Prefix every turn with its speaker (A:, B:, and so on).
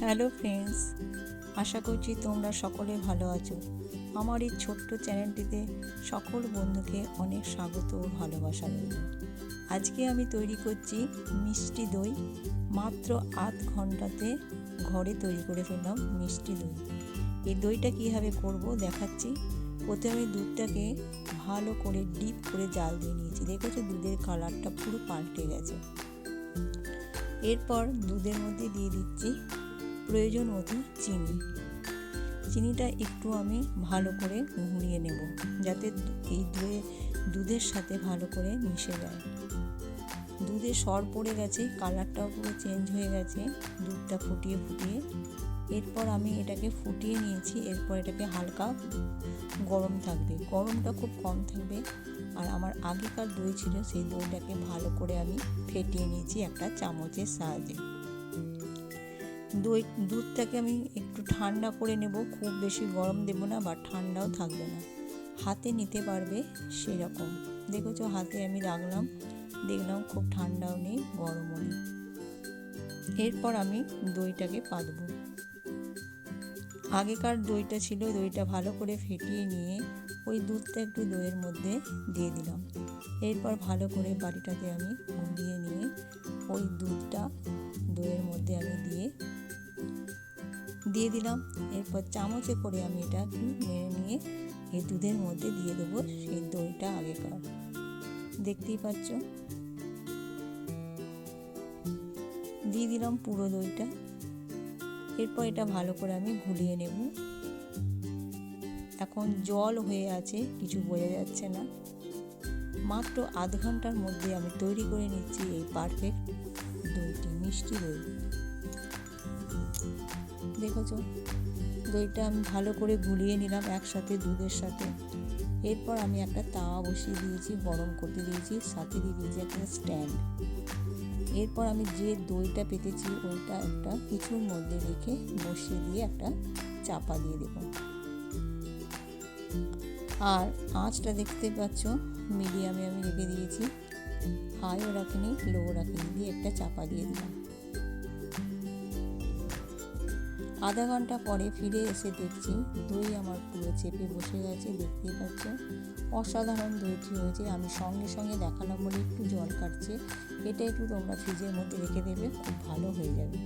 A: Hello friends, আশা করছি তোমরা সকলে ভালো আছো। আমার এই ছোট্ট চ্যানেলটিতে সকল বন্ধুকে অনেক স্বাগত ও ভালোবাসা। রইল আজকে আমি তৈরি করছি মিষ্টি দই। মাত্র আধ ঘন্টাতে ঘরে তৈরি করে ফেললাম মিষ্টি দই। এই দইটা কীভাবে করব দেখাচ্ছি। প্রথমে দুধটাকে ভালো করে ডিপ করে জাল দিয়ে নিয়েছি। দেখেছ দুধের কালারটা পুরো পাল্টে গেছে। এরপর দুধের মধ্যে দিয়ে দিচ্ছি প্রয়োজন মতো চিনি। চিনিটা একটু আমি ভালো করে ঘুরিয়ে নেব, যাতে এই দুয়ে, দুধের সাথে ভালো করে মিশে যায়। দুধে সর পড়ে গেছে, কালারটাও পুরো চেঞ্জ হয়ে গেছে, দুধটা ফুটিয়ে ফুটিয়ে। এরপর আমি এটাকে ফুটিয়ে নিয়েছি, এরপর এটাকে হালকা গরম থাকবে। গরমটা খুব কম থাকবে, আর আমার আগেকার দই ছিল, সেই দইটাকে ভালো করে আমি ফেটিয়ে নিয়েছি একটা চামচের সাহায্যে। দই, দুধটাকে আমি একটু ঠান্ডা করে নেব, খুব বেশি গরম দেবো না বা ঠান্ডাও থাকবে না। হাতে নিতে পারবে সেরকম। দেখেছ, হাতে আমি রাখলাম, দেখলাম খুব ঠান্ডাও নেই, গরমও নেই। এরপর আমি দইটাকে পাতবো। আগেকার দইটা ছিল, দইটা ভালো করে ফেটিয়ে নিয়ে ওই দুধটা একটু দইয়ের মধ্যে দিয়ে দিলাম। এরপর ভালো করে বাড়িটাতে আমি ঘুরিয়ে নিয়ে ওই দুধটা দইয়ের মধ্যে আমি দিয়ে দিলাম। এরপর চামচে করে আমি এটা একটু নেড়ে নিয়ে এই দুধের মধ্যে দিয়ে দেবো সেই দইটা আগেকার। দেখতেই পাচ্ছ? দিয়ে দিলাম পুরো দইটা। এরপর এটা ভালো করে আমি ঘুলিয়ে নেব। এখন জল হয়ে আছে, কিছু বোঝা যাচ্ছে না। মাত্র আধ ঘণ্টার মধ্যে আমি তৈরি করে নিচ্ছি এই পারফেক্ট দইটি, মিষ্টি দই। দেখেছ? দইটা আমি ভালো করে গুলিয়ে নিলাম একসাথে, দুধের সাথে। এরপর আমি একটা তাওয়া বসিয়ে দিয়েছি, গরম করতে দিয়েছি, সাথে দিয়ে দিয়েছি একটা স্ট্যান্ড। এরপর আমি যে দইটা পেতেছি ওইটা একটা কিছুর মধ্যে রেখে বসিয়ে দিয়ে একটা চাপা দিয়ে দেব। আর আঁচটা দেখতে পাচ্ছ, মিডিয়ামে আমি রেখে দিয়েছি। হাইও রাখিনি লো রাখিনি, দিয়ে একটা চাপা দিয়ে দিলাম। আধা ঘণ্টা পরে ফিরে এসে দেখছি দই আমার পুরো চেপে বসে গেছে, দেখতেই পাচ্ছ অসাধারণ দইটি হয়েছে। আমি সঙ্গে সঙ্গে দেখালাম বলে একটু জল কাটছে। এটা একটু তোমরা ফ্রিজের মধ্যে রেখে দেবে, খুব ভালো হয়ে যাবে।